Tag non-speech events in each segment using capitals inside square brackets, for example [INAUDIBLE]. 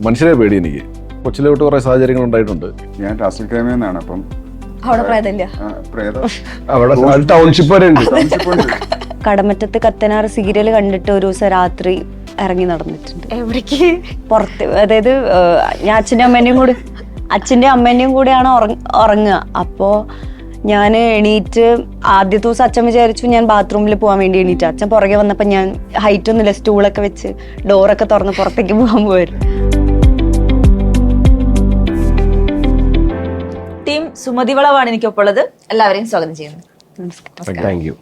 മനുഷ്യരെ പേടി എനിക്ക്. കൊച്ചിലെ തൊട്ട് കുറെ സാഹചര്യങ്ങൾ ഉണ്ടായിട്ടുണ്ട്. ഞാൻ റാസൽ ക്രൈമിൽ നിന്നാണ് അപ്പം. അവിടെ പ്രേതമില്ല. ടൗൺഷിപ്പ് വരെ ഉണ്ട്. കടമറ്റത്ത് കത്തനാർ സീരിയൽ കണ്ടിട്ട് ഒരു ദിവസം രാത്രി ഇറങ്ങി നടന്നിട്ടുണ്ട്. എവിടേക്ക്? പുറത്ത് അതായത് ഞാൻ അച്ഛന്റെ അമ്മേന്റെയും കൂടി അച്ഛന്റെ അമ്മേന്റെയും കൂടെയാണ് ഉറങ്ങ- ഉറങ്ങുക. അപ്പോൾ ഞാൻ എണീറ്റ് ആദ്യത്തെ ദിവസം അച്ഛൻ വിചാരിച്ചു ഞാൻ ബാത്റൂമിൽ പോകാൻ വേണ്ടി എണീറ്റ്. അച്ഛൻ പുറകെ വന്നപ്പോൾ ഞാൻ ഹൈറ്റ് ഒന്നുമില്ല സ്റ്റൂളൊക്കെ വെച്ച് ഡോറൊക്കെ തുറന്ന് പുറത്തേക്ക് പോകാൻ പോയിരുന്നു ടീം സുമതി വളവാണ് എനിക്കൊപ്പുള്ളത് എല്ലാവരെയും സ്വാഗതം ചെയ്യുന്നു. താങ്ക് യു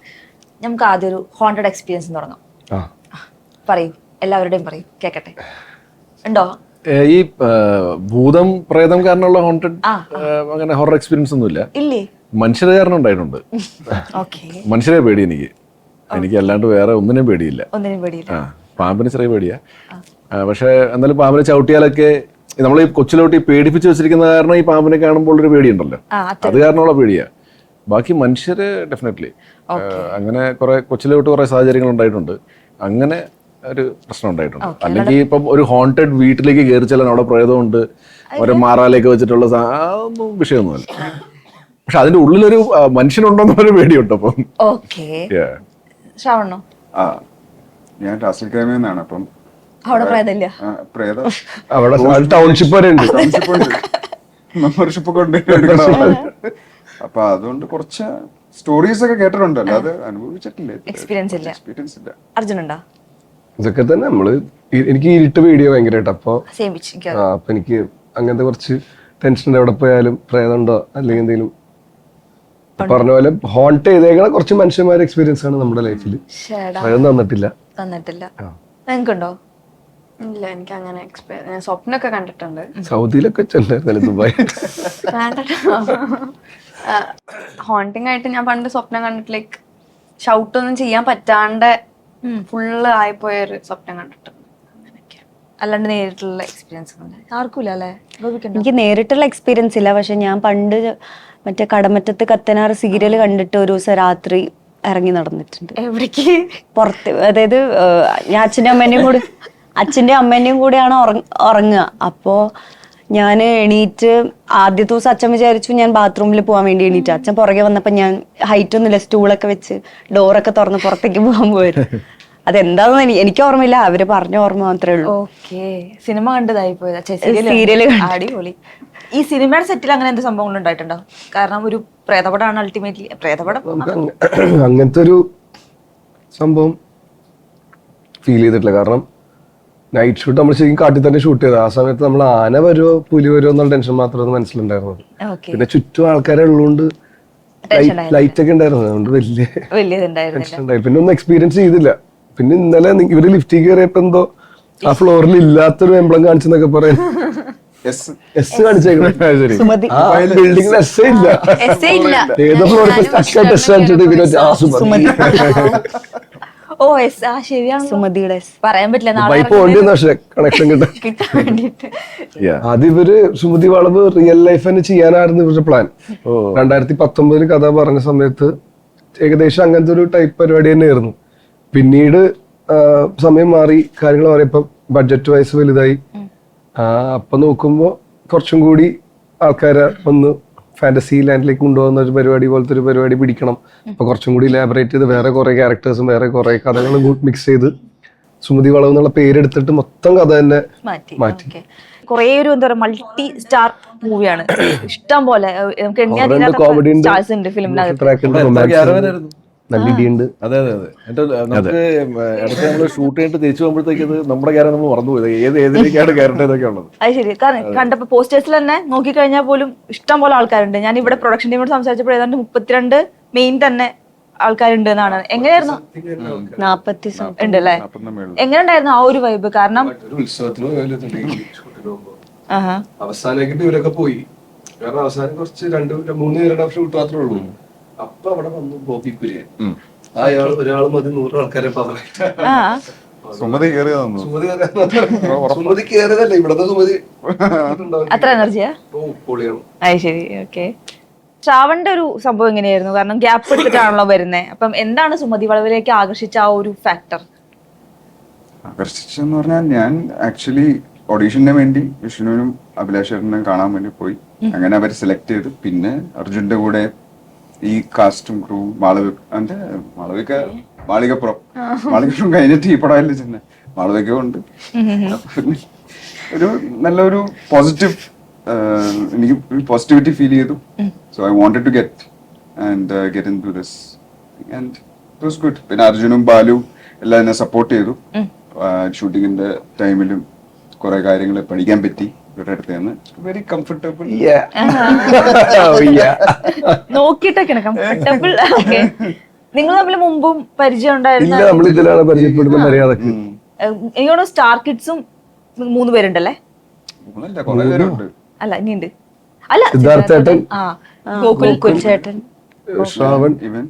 നമുക്ക് ആദ്യം ഒരു ഹോണ്ടഡ് എക്സ്പീരിയൻസ് തുടങ്ങാം. ആ. പറയൂ. എല്ലാവരുടെയും പറയൂ. കേക്കട്ടെ. ഉണ്ടോ? ഈ ഭൂതം പ്രേതം കാരണമുള്ള ഹോണ്ടഡ് അങ്ങനെ ഹൊറർ എക്സ്പീരിയൻസ് ഒന്നും ഇല്ല? ഇല്ലേ മനുഷ്യരെ കാരണം ഉണ്ടായിട്ടുണ്ട്. ഓക്കെ. മനുഷ്യരെ പേടി എനിക്ക്. എനിക്ക് അല്ലാണ്ട് വേറെ ഒന്നിനും പേടിയില്ല. ഒന്നിനും പേടിയില്ല. പാമ്പിന് ചെറിയ പേടിയാ. പക്ഷെ പക്ഷേ എന്നാലും പാമ്പിനെ ചവിട്ടിയാലൊക്കെ നമ്മൾ ഈ കൊച്ചിലോട്ട് ഈ പേടിപ്പിച്ച് വെച്ചിരിക്കുന്ന കാരണം ഈ പാമ്പിനെ കാണുമ്പോൾ ഒരു പേടിയുണ്ടല്ലോ. അത് കാരണമുള്ള പേടിയാ. ബാക്കി മനുഷ്യര് ഡെഫിനറ്റ്ലി അങ്ങനെ കുറെ കൊച്ചിലോട്ട് കുറെ സാഹചര്യങ്ങൾ ഉണ്ടായിട്ടുണ്ട്. അങ്ങനെ ഒരു പ്രശ്നം ഉണ്ടായിട്ടുണ്ട്. അല്ലെങ്കിൽ ഇപ്പം ഒരു ഹോണ്ടഡ് വീട്ടിലേക്ക് കയറി ചെല്ലാൻ അവിടെ പ്രേതമുണ്ട്. ഒരു മാറാലേക്ക് വെച്ചിട്ടുള്ള അതൊന്നും വിഷയമൊന്നുമല്ല. പക്ഷെ അതിന്റെ ഉള്ളിലൊരു മനുഷ്യനുണ്ടോന്നൊരു പേടിയുണ്ട് അപ്പം. ഞാൻ ക്രൈമിൽ നിന്നാണ് അപ്പം അവിടെ പ്രേതമില്ല. പ്രേതം. അവിടെ ടൗൺഷിപ്പ് വരെ ഉണ്ട്. [LAUGHS] ടൗൺഷിപ്പ് ഉണ്ട്. മെമ്പർഷിപ്പ് ഒക്കെ ഉണ്ട്. [LAUGHS] അപ്പൊ അതുകൊണ്ട് കുറച്ച് സ്റ്റോറീസ് ഒക്കെ കേട്ടിട്ടുണ്ട്. അല്ലാതെ അനുഭവിച്ചിട്ടില്ല. എക്സ്പീരിയൻസ് ഇല്ല. എക്സ്പീരിയൻസ് ഇല്ല. അർജുൻ ഉണ്ടോ? ഇതൊക്കെ തന്നെ നമ്മൾ എനിക്ക് ഈ ഇരുട്ട് വീഡിയോ ഭയങ്കരമായിട്ട് അപ്പൊ അപ്പൊ എനിക്ക് അങ്ങനത്തെ കുറച്ച് ടെൻഷൻ എവിടെ പോയാലും പ്രേതമുണ്ടോ അല്ലെങ്കിൽ എന്തെങ്കിലും പറഞ്ഞ പോലെ ഹോണ്ട് ചെയ്തേക്കണ കുറച്ച് മനുഷ്യന്മാരുടെ എക്സ്പീരിയൻസ് ആണ് നമ്മുടെ ലൈഫിൽ പ്രേതം തന്നിട്ടില്ല. തന്നിട്ടില്ല. നിങ്ങൾക്കുണ്ടോ? ഇല്ല എനിക്ക് അങ്ങനെ എക്സ്പീരിയൻസ് ഞാൻ സ്വപ്നമൊക്കെ കണ്ടിട്ടുണ്ട്. സൗദിയിലൊക്കെ ദുബായ്? ഹോണ്ടിങ് ആയിട്ട് ഞാൻ പണ്ട് സ്വപ്നം കണ്ടിട്ട് ലൈക്ക് ഷൗട്ട് ഒന്നും ചെയ്യാൻ പറ്റാണ്ട് ഫുള്ള് ആയിപ്പോയ ഒരു സ്വപ്നം കണ്ടിട്ടുണ്ട് അല്ലാണ്ട് നേരിട്ടുള്ള എക്സ്പീരിയൻസ് ആർക്കും ഇല്ല അല്ലേ? എനിക്ക് നേരിട്ടുള്ള എക്സ്പീരിയൻസ് ഇല്ല. പക്ഷെ ഞാൻ പണ്ട് മറ്റേ കടമറ്റത്ത് കത്തനാർ സീരിയൽ കണ്ടിട്ട് ഒരു ദിവസം രാത്രി ഇറങ്ങി നടന്നിട്ടുണ്ട്. എവിടേക്ക്? പുറത്ത് അതായത് ഞാൻ അച്ഛനും അമ്മേനെയും കൂടി അച്ഛന്റെ അമ്മേന്റെയും കൂടെയാണ് ഉറങ്ങ- ഉറങ്ങുക. അപ്പോൾ ഞാൻ എണീറ്റ് ആദ്യത്തെ ദിവസം അച്ഛൻ വിചാരിച്ചു ഞാൻ ബാത്റൂമിൽ പോകാൻ വേണ്ടി എണീറ്റ്. അച്ഛൻ പുറകെ വന്നപ്പോൾ ഞാൻ ഹൈറ്റ് ഒന്നുമില്ല സ്റ്റൂളൊക്കെ വെച്ച് ഡോറൊക്കെ തുറന്ന് പുറത്തേക്ക് പോകാൻ പോയിരുന്നു അതെന്താണെന്ന് എനി- എനിക്ക് ഓർമ്മയില്ല. അവർ പറഞ്ഞ ഓർമ്മ മാത്രമേ ഉള്ളൂ. ഓക്കെ. സിനിമ കണ്ടതായി പോയത്. കണ്ടു. അടിപൊളി. ഈ സിനിമയുടെ സെറ്റിൽ അങ്ങനെ എന്ത് സംഭവങ്ങൾ ഉണ്ടായിട്ടുണ്ടോ? കാരണം ഒരു പ്രേതപടമാണ് അൾട്ടിമേറ്റ്ലി പ്രേതപടം. അങ്ങനത്തെ ഒരു സംഭവം ഫീൽ ചെയ്തിട്ടില്ല. കാരണം നൈറ്റ് ഷൂട്ട് നമ്മൾ ശരിക്കും കാട്ടിൽ തന്നെ ഷൂട്ട് ചെയ്തത്. ആ സമയത്ത് നമ്മൾ ആന വരുമോ പുലി വരുമോ എന്നുള്ള ടെൻഷൻ മാത്രമാണ് മനസ്സിലുണ്ടായിരുന്നത് ഓക്കെ പിന്നെ ചുറ്റും ആൾക്കാരെ ഉള്ളതുകൊണ്ട് ലൈറ്റ് ഒക്കെ ഉണ്ടായിരുന്നു. അതുകൊണ്ട് വലിയ ടെൻഷൻ ഉണ്ടായി. പിന്നെ ഒന്നും എക്സ്പീരിയൻസ് ചെയ്തില്ല. പിന്നെ ഇന്നലെ ഇവർ ലിഫ്റ്റിൽ കയറിയപ്പോ എന്തോ ആ ഫ്ലോറിൽ ഇല്ലാത്തൊരു എംബ്ലം കാണിച്ചെന്നൊക്കെ പറയാൻ ബിൽഡിംഗിൽ എസ് ഇല്ല. എസ് ഇല്ല. ഏതോ ഫ്ലോറിൽ എസ് കാണിച്ചിട്ട് പിന്നെ ആ സുമതി. [LAUGHS] ഓ എസ് ആ ശരിയാണ് സുമതിയുടെ പറയാൻ പറ്റില്ല നാളെ പൈപ്പ് പക്ഷെ കണക്ഷൻ കിട്ടാൻ കിട്ടാൻ വേണ്ടിട്ട്. അത് ഇവർ സുമതി വളവ് റിയൽ ലൈഫ് തന്നെ ചെയ്യാനായിരുന്നു ഇവരുടെ പ്ലാൻ രണ്ടായിരത്തി പത്തൊമ്പതിൽ കഥ പറഞ്ഞ സമയത്ത് ഏകദേശം അങ്ങനത്തെ ഒരു ടൈപ്പ് പരിപാടി തന്നെയായിരുന്നു. പിന്നീട് ആ, സമയം മാറി കാര്യങ്ങൾ മാറിയപ്പോ ബഡ്ജറ്റ് വൈസ് വലുതായി. ആ, അപ്പൊ നോക്കുമ്പോ കുറച്ചും കൂടി ആൾക്കാരെ ഒന്ന് ഫാന്റസി ലാൻഡിലേക്ക് കൊണ്ടുപോകുന്ന ഒരു പരിപാടി പോലത്തെ ഒരു പരിപാടി പിടിക്കണം. അപ്പൊ കുറച്ചും കൂടി ലാബറേറ്റ് ചെയ്ത് വേറെ കുറെ ക്യാരക്ടേഴ്സും വേറെ കുറെ കഥകളും മിക്സ് ചെയ്ത് സുമതി വളവ് എന്നുള്ള പേരെടുത്തിട്ട് മൊത്തം കഥ തന്നെ മാറ്റി. കുറേ ഒരു എന്താ പറയുക മൾട്ടി സ്റ്റാർ മൂവിയാണ് ഇഷ്ടം പോലെ നമുക്ക് എണ്ണിയാൽ ഉണ്ട്. ഫിലിമിനകത്ത് നല്ല ഇടിയുണ്ട്. അതെ അതെ അതെ. എന്നിട്ട് നമുക്ക് ഇടയ്ക്ക് നമ്മൾ ഷൂട്ട് ചെയ്തിട്ട് തിരിച്ചു പോകുമ്പോഴത്തേക്ക് നമ്മുടെ കാര്യം നമ്മൾ മറന്നുപോയത് ഏത് ഏതിലേക്കാണ് കയറേണ്ടതൊക്കെ ഉള്ളത്? അത് ശരി. കാരണം കണ്ടപ്പോ പോസ്റ്റേഴ്സിൽ തന്നെ നോക്കിക്കഴിഞ്ഞാൽ പോലും ഇഷ്ടം പോലെ ആൾക്കാരുണ്ട്. ഞാൻ ഇവിടെ പ്രൊഡക്ഷൻ ടീമോട് സംസാരിച്ചപ്പോൾ ഏതാണ്ട് മുപ്പത്തിരണ്ട് മെയിൻ തന്നെ ആൾക്കാരുണ്ട് എന്നാണ്. എങ്ങനെയായിരുന്നു? നാപ്പത്തി ഉണ്ട് അല്ലേ എങ്ങനെയുണ്ടായിരുന്നു ആ ഒരു വൈബ് കാരണം. അവസാനമായിട്ട് ഇവരൊക്കെ പോയി. കാരണം അവസാനം കുറച്ച് രണ്ട് മൂന്ന് പേരുടെ ഷൂട്ട് മാത്രമേ ഉള്ളൂ. അപ്പൊ അവിടെ വന്നു ഗോപി കുര്യൻ അയാൾ ഒരാൾ മതി നൂറ് ആൾക്കാരെ പറഞ്ഞു. സുമതി സുമതി കയറിയതല്ല ഇവിടത്തെ സുമതി [LAUGHS] അത്ര എനർജിയാ? ഓ പൊളിയാണ്. അത് ശരി ഓക്കെ. ശ്രാവണിന്റെ ഒരു സംഭവം എങ്ങനെയായിരുന്നു? കാരണം ഗ്യാപ്പ് എടുത്തിട്ടാണല്ലോ വരുന്നത് അപ്പം എന്താണ് സുമതി വളവിലേക്ക് ആകർഷിച്ച ആ ഒരു ഫാക്ടർ ആകർഷിച്ചെന്ന് പറഞ്ഞാൽ ഞാൻ ആക്ച്വലി ഓഡീഷന് വേണ്ടി വിഷ്ണുവിനും അഭിലാഷേട്ടനും കാണാൻ വേണ്ടി പോയി. അങ്ങനെ അവർ സെലക്ട് ചെയ്തു. പിന്നെ അർജുന്റെ കൂടെ ഈ കാസ്റ്റും ക്രൂ മാളവിക എന്റെ മാളവിക മാളികപ്പുറം. മാളികപ്പുറം കഴിഞ്ഞിട്ട് ഈ പടമല്ലേ ചെന്നെ മാളവിക ഉണ്ട്. ഒരു നല്ലൊരു പോസിറ്റീവ് എനിക്ക് പോസിറ്റിവിറ്റി ഫീൽ ചെയ്തു. So I wanted to get and get in to this and it was good പിന്നെ അർജുനും ബാലു എല്ലാം എന്നെ സപ്പോർട്ട് ചെയ്തു. ഷൂട്ടിങ്ങിന്റെ ടൈമിലും കുറെ കാര്യങ്ങൾ പഠിക്കാൻ പറ്റി. ഇവരുടെ അടുത്ത് നിന്ന് വെരി കംഫർട്ടബിൾ കംഫർട്ടബിൾ നിങ്ങൾ തമ്മിൽ മുമ്പും പരിചയം ഉണ്ടായിരുന്നു ഇല്ല നമ്മൾ ഇതിലാണ് മര്യാദയ്ക്ക് സ്റ്റാർ കിഡ്സും മൂന്ന് പേരുണ്ടല്ലേ? അല്ല ഇനിയുണ്ട്. അല്ല സിദ്ധാർത്ഥേട്ടൻ. ഗോകുൽ ചേട്ടൻ ശ്രാവൺ ഇവൻ.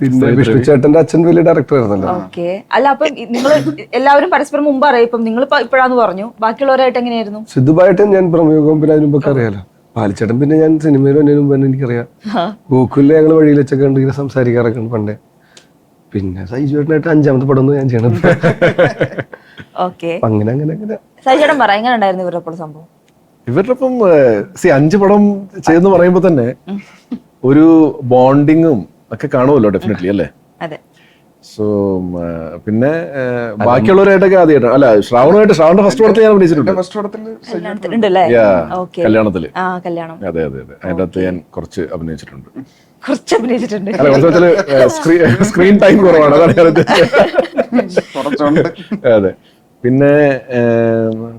പിന്നെ വിഷ്ണു ചേട്ടന്റെ അച്ഛൻ വലിയ ഡയറക്ടർ ആയിരുന്നല്ലോ. ഓക്കെ. അല്ല അപ്പം നിങ്ങൾ എല്ലാവരും പരസ്പരം മുമ്പ് അറിയാം ഇപ്പം നിങ്ങൾ ഇപ്പോഴാന്ന് പറഞ്ഞു. ബാക്കിയുള്ളവരായിട്ട് എങ്ങനെയായിരുന്നു? സിദ്ധുബായിട്ടും ഞാൻ പ്രമുഖം പിന്നെ അതിന് മുമ്പൊക്കെ അറിയാലോ. പാലിച്ചേട്ടൻ പിന്നെ ഞാൻ സിനിമയിലും വന്നതിന് മുമ്പ് തന്നെ എനിക്കറിയാം. ഗോകുലിനെ ഞങ്ങൾ വഴിയിൽ വെച്ചൊക്കെ ഉണ്ട് ഇങ്ങനെ സംസാരിക്കാറൊക്കെ ഉണ്ട് പണ്ടേ. പിന്നെ സൈജുവേട്ടനായിട്ട് അഞ്ചാമത്തെ പടം ഞാൻ ചെയ്യണത് ഓക്കെ. അങ്ങനെ അങ്ങനെ അങ്ങനെ. സൈചേട്ടൻ പറ എങ്ങനെ ഉണ്ടായിരുന്നു ഇവരുടെ സംഭവം? ഇവരുടെ ഒപ്പം സി അഞ്ച് പടം ചെയ്തെന്ന് പറയുമ്പോ തന്നെ ഒരു ബോണ്ടിങ്ങും ഒക്കെ കാണുമല്ലോ ഡെഫിനറ്റ്ലി അല്ലേ? അതെ. സോ പിന്നെ ബാക്കിയുള്ളവരായിട്ടൊക്കെ ആദ്യമായിട്ട് അല്ല ശ്രാവണമായിട്ട് ശ്രാവണ ഫസ്റ്റ് പടത്തിൽ ഞാൻ അഭിനയിച്ചിട്ടുണ്ട്. ഫസ്റ്റ് പടത്തിൽ ഉണ്ടല്ലേ? Yeah, ഓക്കെ കല്യാണത്തിൽ. ആ കല്യാണം. അതെ അതെ അതെ. അതിന്റെ അകത്ത് ഞാൻ കുറച്ച് അഭിനയിച്ചിട്ടുണ്ട്. കുറച്ച് അഭിനയിച്ചിട്ടുണ്ട്. അല്ല കുറച്ച് വെച്ചാൽ സ്ക്രീൻ ടൈം കുറവാണ് അതാണ് അതെ പിന്നെ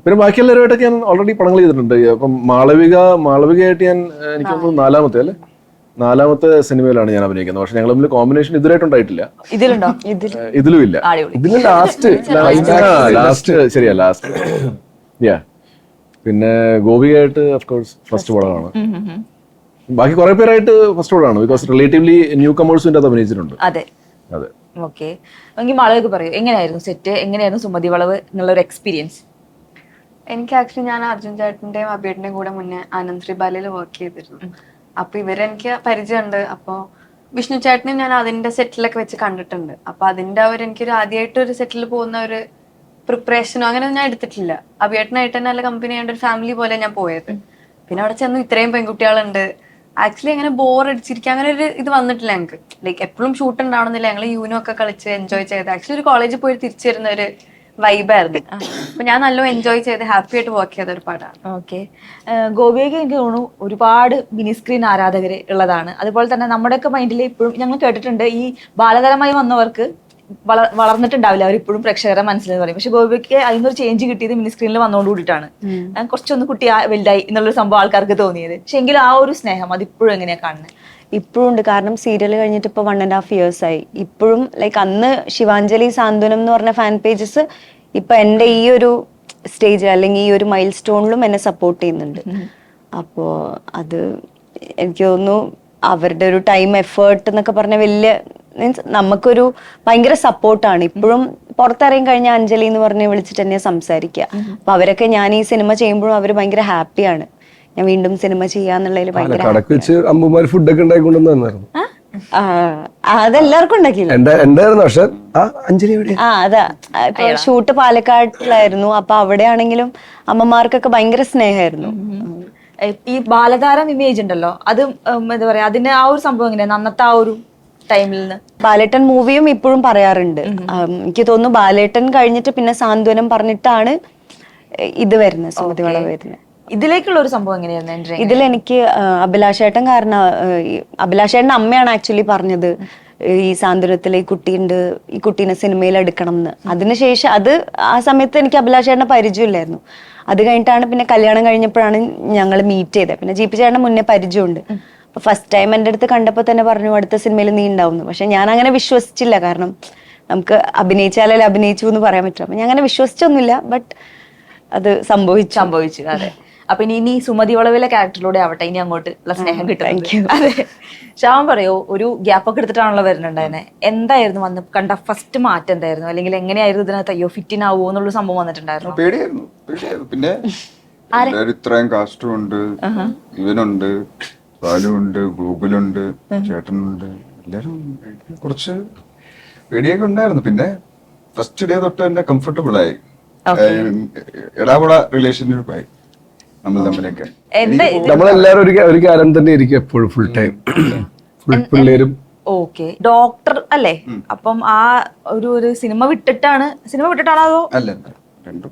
പിന്നെ ബാക്കി എല്ലാവരുമായിട്ടൊക്കെ ഞാൻ ഓൾറെഡി പടങ്ങൾ ചെയ്തിട്ടുണ്ട്. അപ്പം മാളവിക മാളവികയായിട്ട് ഞാൻ എനിക്ക് തോന്നുന്നു നാലാമത്തെ അല്ലേ? നാലാമത്തെ സിനിമയിലാണ് ഞാൻ അഭിനയിക്കുന്നത്. പക്ഷെ ഞങ്ങൾ തമ്മിൽ കോമ്പിനേഷൻ ഇതുവരായിട്ട് ഉണ്ടായിട്ടില്ല ഇതിലുണ്ടോ ഇതിലും ഇല്ല ഇതിൽ ലാസ്റ്റ് ലാസ്റ്റ് [LAUGHS] ശരിയാ ലാസ്റ്റ് യാ പിന്നെ ഗോപികയായിട്ട് കോഴ്സ് ഫസ്റ്റ് പടമാണ്. ബാക്കി കുറെ പേരായിട്ട് ഫസ്റ്റ് പടമാണ് ബിക്കോസ് റിലേറ്റീവ്ലി ന്യൂ കമേഴ്സിന്റെ അത് അഭിനയിച്ചിട്ടുണ്ട്. അതെ. അതെ. ഓക്കെ എങ്കിൽ പറയൂ എങ്ങനെയായിരുന്നു സെറ്റ് എങ്ങനെയായിരുന്നു സുമതി വളവ് എന്നുള്ള ഒരു എക്സ്പീരിയൻസ് എനിക്ക് ആക്ച്വലി ഞാൻ അർജുൻ ചേട്ടന്റെയും അബിയേട്ടന്റെയും കൂടെ മുന്നേ ആനന്ദ് ശ്രീബാലയിൽ വർക്ക് ചെയ്തിരുന്നു. അപ്പൊ ഇവരെനിക്ക് പരിചയമുണ്ട്. അപ്പൊ വിഷ്ണു ചേട്ടനെ ഞാൻ അതിന്റെ സെറ്റിലൊക്കെ വെച്ച് കണ്ടിട്ടുണ്ട്. അപ്പൊ അതിന്റെ ഒരു എനിക്കൊരു ആദ്യമായിട്ട് ഒരു സെറ്റിൽ പോകുന്ന ഒരു പ്രിപ്പറേഷനോ അങ്ങനെ ഞാൻ എടുത്തിട്ടില്ല. അഭിയേട്ടനായിട്ട് തന്നെ നല്ല കമ്പനി ആയിട്ട് ഒരു ഫാമിലി പോലെ ഞാൻ പോയത്. പിന്നെ അവിടെ ചെന്ന് ഇത്രയും പെൺകുട്ടികളുണ്ട്. ആക്ച്വലി അങ്ങനെ ബോർ അടിച്ചിരിക്കുക അങ്ങനെ ഒരു ഇത് വന്നിട്ടില്ല ഞങ്ങൾക്ക് ലൈക്ക് എപ്പോഴും ഷൂട്ട് ഉണ്ടാവണമെന്നില്ല. ഞങ്ങൾ യൂനോ ഒക്കെ കളിച്ച് എൻജോയ് ചെയ്ത് ആക്ച്വലി ഒരു കോളേജിൽ പോയി തിരിച്ചു വരുന്ന ഒരു വൈബായിരുന്നു അപ്പൊ ഞാൻ നല്ല എൻജോയ് ചെയ്ത് ഹാപ്പി ആയിട്ട് വർക്ക് ചെയ്ത ഒരു പാടാണ് ഓക്കെ ഗോപിയൊക്കെ എനിക്ക് തോന്നുന്നു ഒരുപാട് മിനി സ്ക്രീൻ ആരാധകർ ഉള്ളതാണ്. അതുപോലെ തന്നെ നമ്മുടെയൊക്കെ മൈൻഡിൽ ഇപ്പോഴും ഞങ്ങൾ കേട്ടിട്ടുണ്ട് ഈ ബാലതരമായി വന്നവർക്ക് വള വളർന്നിട്ടുണ്ടാവില്ല. അവർ ഇപ്പോഴും പ്രേക്ഷകരെ മനസ്സിലെന്ന് പറയും. പക്ഷെ ഗോപിക്ക് അതിനൊരു ചേഞ്ച് കിട്ടിയത് മിനി സ്ക്രീനിൽ വന്നുകൊണ്ട് കൂടിയിട്ടാണ്. കുറച്ചൊന്ന് കുട്ടി വലുതായി എന്നുള്ളൊരു സംഭവം ആൾക്കാർക്ക് തോന്നിയത്. പക്ഷെ എങ്കിലും ആ ഒരു സ്നേഹം അതിപ്പോഴും എങ്ങനെയാ കാണുന്നത് ഇപ്പോഴും ഉണ്ട് കാരണം സീരിയൽ കഴിഞ്ഞിട്ട് ഇപ്പൊ വൺ ആൻഡ് ഹാഫ് ഇയേഴ്സ് ആയി. ഇപ്പോഴും ലൈക്ക് അന്ന് ശിവാഞ്ജലി സാന്ത്വനം എന്ന് പറഞ്ഞ ഫാൻ പേജസ് ഇപ്പൊ എന്റെ ഈ ഒരു സ്റ്റേജ് അല്ലെങ്കിൽ ഈ ഒരു മൈൽ സ്റ്റോണിലും എന്നെ സപ്പോർട്ട് ചെയ്യുന്നുണ്ട്. അപ്പോ അത് എനിക്ക് തോന്നുന്നു അവരുടെ ഒരു ടൈം എഫേർട്ട് എന്നൊക്കെ പറഞ്ഞ വലിയ മീൻസ് നമുക്കൊരു ഭയങ്കര സപ്പോർട്ടാണ് ഇപ്പോഴും പുറത്തിറങ്ങി കഴിഞ്ഞ അഞ്ജലി എന്ന് പറഞ്ഞ് വിളിച്ചിട്ട് തന്നെ സംസാരിക്കുക. അപ്പൊ അവരൊക്കെ ഞാൻ ഈ സിനിമ ചെയ്യുമ്പോഴും അവർ ഭയങ്കര ഹാപ്പിയാണ് ഞാൻ വീണ്ടും സിനിമ ചെയ്യാന്നുള്ളതിൽ ഭയങ്കര കടക്ക് വെച്ച് ഫുഡൊക്കെ ആ, അതെല്ലാവർക്കും പക്ഷെ? ആ അഞ്ജലി എവിടെ? ആ അതാ. ഇപ്പൊ ഷൂട്ട് പാലക്കാട്ടിലായിരുന്നു. അപ്പൊ അവിടെ ആണെങ്കിലും അമ്മമാർക്കൊക്കെ ഭയങ്കര സ്നേഹമായിരുന്നു. ഈ ബാലതാരം ഇമേജ് ഉണ്ടല്ലോ അത് എന്താ പറയാ അതിന്റെ ആ ഒരു സംഭവം എങ്ങനെയാ? അന്നത്തെ ആ ഒരു ടൈമിൽ നിന്ന്. ബാലേട്ടൻ മൂവിയും ഇപ്പോഴും പറയാറുണ്ട്. എനിക്ക് തോന്നുന്നു ബാലേട്ടൻ കഴിഞ്ഞിട്ട് പിന്നെ സാന്ത്വനം പറഞ്ഞിട്ടാണ് ഇത് വരുന്നത് സുമതി വളവ് വരുന്നത്. ഇതിലേക്കുള്ള ഒരു സംഭവം എങ്ങനെയായിരുന്നു ഇതിൽ എനിക്ക് അഭിലാഷേട്ടൻ കാരണം അഭിലാഷേട്ടൻ അമ്മയാണ് ആക്ച്വലി പറഞ്ഞത് ഈ സാന്ത്വനത്തിൽ ഈ കുട്ടിയുണ്ട് ഈ കുട്ടീനെ സിനിമയിൽ എടുക്കണം എന്ന് അതിനുശേഷം അത് ആ സമയത്ത് എനിക്ക് അഭിലാഷേട്ടനെ പരിചയമില്ലായിരുന്നു. അത് കഴിഞ്ഞിട്ടാണ് പിന്നെ കല്യാണം കഴിഞ്ഞപ്പോഴാണ് ഞങ്ങൾ മീറ്റ് ചെയ്തത്. പിന്നെ ജീപ്പ് ചേട്ടന് മുന്നേ പരിചയമുണ്ട്. അപ്പൊ ഫസ്റ്റ് ടൈം എന്റെ അടുത്ത് കണ്ടപ്പോൾ തന്നെ പറഞ്ഞു അടുത്ത സിനിമയിൽ നീ ഉണ്ടാവുന്നു പക്ഷെ ഞാൻ അങ്ങനെ വിശ്വസിച്ചില്ല. കാരണം നമുക്ക് അഭിനയിച്ചാലല്ലേ അഭിനയിച്ചു എന്ന് പറയാൻ പറ്റും അപ്പൊ ഞാൻ അങ്ങനെ വിശ്വസിച്ചൊന്നുമില്ല. ബട്ട് അത് സംഭവിച്ചു. സംഭവിച്ചു അതെ. അപ്പൊ ഇനി ഇനി സുമതി വളവിലെ ക്യാരക്ടറിലൂടെ ആവട്ടെ ഇനി അങ്ങോട്ട് ഉള്ള സ്നേഹം കിട്ടും അതെ. ശ്യാമൻ പറയോ ഒരു ഗ്യാപ്പ് ഒക്കെ എടുത്തിട്ടാണല്ലോ വരുന്നുണ്ടായിരുന്നെ. എന്തായിരുന്നു വന്ന് കണ്ട ഫസ്റ്റ് മാറ്റം എന്തായിരുന്നു? അല്ലെങ്കിൽ എങ്ങനെയായിരുന്നു ഇതിനകത്ത് അയ്യോ ഫിറ്റിൻ ആവോ എന്നുള്ള സംഭവം വന്നിട്ടുണ്ടായിരുന്നു? പേടിയായിരുന്നു പേടിയായിരുന്നു. പിന്നെ ഇത്രയും കാസ്റ്റും ഉണ്ട്. ഇവനുണ്ട് ബാലുണ്ട് ഗൂഗിളുണ്ട് ചേട്ടനുണ്ട്. എല്ലാരും കുറച്ച് പേടിയൊക്കെ ഉണ്ടായിരുന്നു. പിന്നെ ഫസ്റ്റ് ഡേ തൊട്ട് തന്നെ കംഫർട്ടബിൾ ആയി. ഇടാപുട റിലേഷൻഷിപ്പായി നമ്മൾ തമ്മിലൊക്കെ. നമ്മളെല്ലാരും ഒരു ഒരു കാര്യം തന്നെ ഇരിക്കും എപ്പോഴും ഫുൾ ടൈം ഫുൾ പിള്ളേരും. ഓക്കെ. ഡോക്ടർ അല്ലേ? അപ്പം ആ ഒരു ഒരു സിനിമ വിട്ടിട്ടാണ്? സിനിമ വിട്ടിട്ടാണോ അതോ? അല്ല രണ്ടും.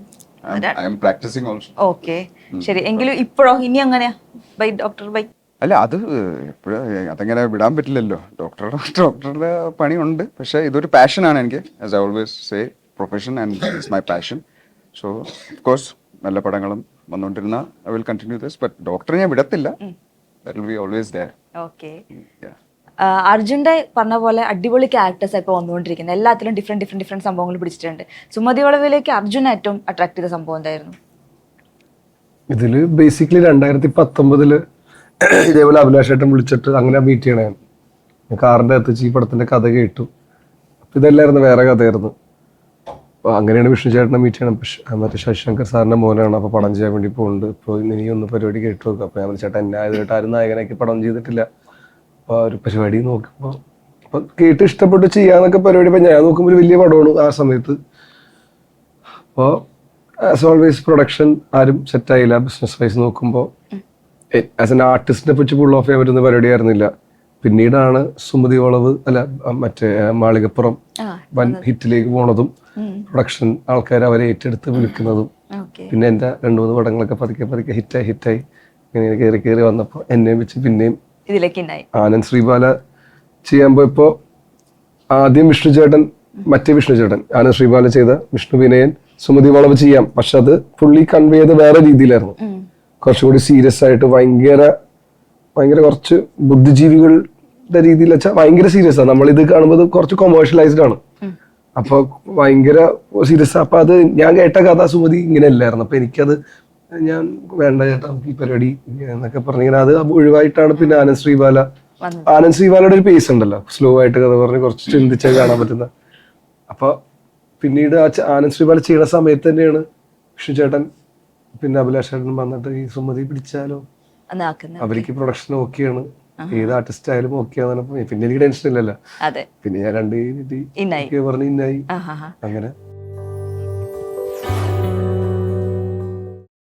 Practising also okay. ശരി. എങ്കിലും ഇപ്പോഴോ? ഇനി അങ്ങനെയാ? Bye doctor bye. അല്ല അത് എപ്പോഴും അതങ്ങനെ വിടാൻ പറ്റില്ലല്ലോ. ഡോക്ടറുടെ ഡോക്ടറുടെ പണിയുണ്ട്. പക്ഷേ ഇതൊരു പാഷനാണ് എനിക്ക്. As I always say profession and it's my passion so of course നല്ല പടങ്ങളും വന്നുകൊണ്ടിരുന്ന I will continue this but ഡോക്ടറെ ഞാൻ വിടത്തില്ല. That will be always there okay അർജുന്റെ പറഞ്ഞ പോലെ അടിപൊളി ക്യാരക്ടേഴ്സ് ഇപ്പോൾ വന്നുകൊണ്ടിരിക്കുന്നത് എല്ലാത്തിലും ഡിഫറെന്റ് ഡിഫറെന്റ് ഡിഫറെന്റ് സംഭവങ്ങൾ പിടിച്ചിട്ടുണ്ട്. സുമതി വളവിലേക്ക് അർജുൻ ഏറ്റവും അട്രാക്ട് ചെയ്ത സംഭവം എന്തായിരുന്നു? ഇതിൽ ബേസിക്കലി രണ്ടായിരത്തി പത്തൊമ്പതിൽ ഇതേപോലെ അഭിലാഷ് ഏട്ടൻ വിളിച്ചിട്ട് അങ്ങനെ മീറ്റ് ചെയ്യണേ കാറിന്റെ അകത്ത് ഈ പടത്തിന്റെ കഥ കേട്ടു. അപ്പൊ ഇതല്ലായിരുന്നു വേറെ കഥയായിരുന്നു. അങ്ങനെയാണ് വിഷ്ണു ചേട്ടനെ മീറ്റ് ചെയ്യണം മറ്റേ ശശിശങ്കർ സാറിന്റെ മോനാണ്. അപ്പോൾ പടം ചെയ്യാൻ വേണ്ടി പോകുന്നുണ്ട് ഇപ്പോൾ ഇനി ഒന്ന് പരിപാടി കേട്ട് നോക്കുക അപ്പോൾ ഞാൻ ചേട്ടൻ ചേട്ടാ എന്നെ ആയതായിട്ട് ആരും നായകനാക്കി പടം ചെയ്തിട്ടില്ല. അപ്പോൾ ആ ഒരു പരിപാടി നോക്കുമ്പോൾ അപ്പോൾ കേട്ട് ഇഷ്ടപ്പെട്ട് ചെയ്യാന്നൊക്കെ പരിപാടി. ഇപ്പൊ ഞാൻ നോക്കുമ്പോൾ ഒരു വലിയ പടമാണ് ആ സമയത്ത്. അപ്പോൾ ആസ് ഓൾവേസ് പ്രൊഡക്ഷൻ ആരും സെറ്റ് ആയില്ല. ബിസിനസ് വൈസ് നോക്കുമ്പോൾ ആസ് എൻ ആർട്ടിസ്റ്റിനെ പറ്റി ഫുൾ ഓഫ് ചെയ്യാൻ പറ്റുന്ന പരിപാടി ആയിരുന്നില്ല. പിന്നീടാണ് സുമതി വളവ് അല്ല മറ്റേ മാളികപ്പുറം വൻ ഹിറ്റിലേക്ക് പോണതും പ്രൊഡക്ഷൻ ആൾക്കാർ അവരെ ഏറ്റെടുത്ത് വിളിക്കുന്നതും. പിന്നെ എന്റെ രണ്ടു മൂന്ന് പടങ്ങളൊക്കെ പതുക്കെ പതുക്കെ ഹിറ്റായി ഹിറ്റായി ഇങ്ങനെ കയറി കയറി വന്നപ്പോൾ എന്നെ വെച്ച് പിന്നെയും ആനന്ദ് ശ്രീബാല ചെയ്യാൻ പോയപ്പോ ആദ്യം വിഷ്ണു ചേട്ടൻ മറ്റേ വിഷ്ണു ചേട്ടൻ ആനന്ദ് ശ്രീബാല ചെയ്ത വിഷ്ണു വിനയൻ സുമതി വളവ് ചെയ്യാം. പക്ഷെ അത് പുള്ളി കൺവേ ചെയ്ത് വേറെ രീതിയിലായിരുന്നു. കുറച്ചുകൂടി സീരിയസ് ആയിട്ട് ഭയങ്കര ഭയങ്കര കുറച്ച് ബുദ്ധിജീവികളുടെ രീതിയിൽ വെച്ചാൽ ഭയങ്കര സീരിയസ് ആണ് നമ്മളിത് കാണുമ്പോൾ കുറച്ച് കൊമേഴ്ഷ്യലൈസ്ഡ് ആണ്. അപ്പൊ ഭയങ്കര സീരിയസ് അപ്പൊ അത് ഞാൻ കേട്ട കഥ സുമതി ഇങ്ങനെ അല്ലായിരുന്നു. അപ്പൊ എനിക്കത് ഞാൻ വേണ്ട ചേട്ടാ നമുക്ക് ഈ പരിപാടി എന്നൊക്കെ പറഞ്ഞിങ്ങനെ അത് ഒഴിവായിട്ടാണ് പിന്നെ ആനന്ദ് ശ്രീബാല ആനന്ദ് ശ്രീബാലയുടെ ഒരു പേസ് ഉണ്ടല്ലോ. സ്ലോ ആയിട്ട് കഥ പറഞ്ഞ് കുറച്ച് ചിന്തിച്ചാൽ കാണാൻ പറ്റുന്ന. അപ്പൊ പിന്നീട് ആ ആനന്ദ് ശ്രീബാല ചെയ്യുന്ന സമയത്ത് തന്നെയാണ് വിഷ്ണു ചേട്ടൻ പിന്നെ അഭിലാഷ് ചേട്ടൻ വന്നിട്ട് ഈ സുമതി പിടിച്ചാലോ? അവർക്ക് പ്രൊഡക്ഷൻ ഓക്കെയാണ് ഏത് ആർട്ടിസ്റ്റ് ആയാലും ഓക്കെ പിന്നെ എനിക്ക് ടെൻഷൻ ഇല്ലല്ലോ. അതെ. പിന്നെ ഞാൻ രണ്ട് പറഞ്ഞു ഇന്നായി. അങ്ങനെ.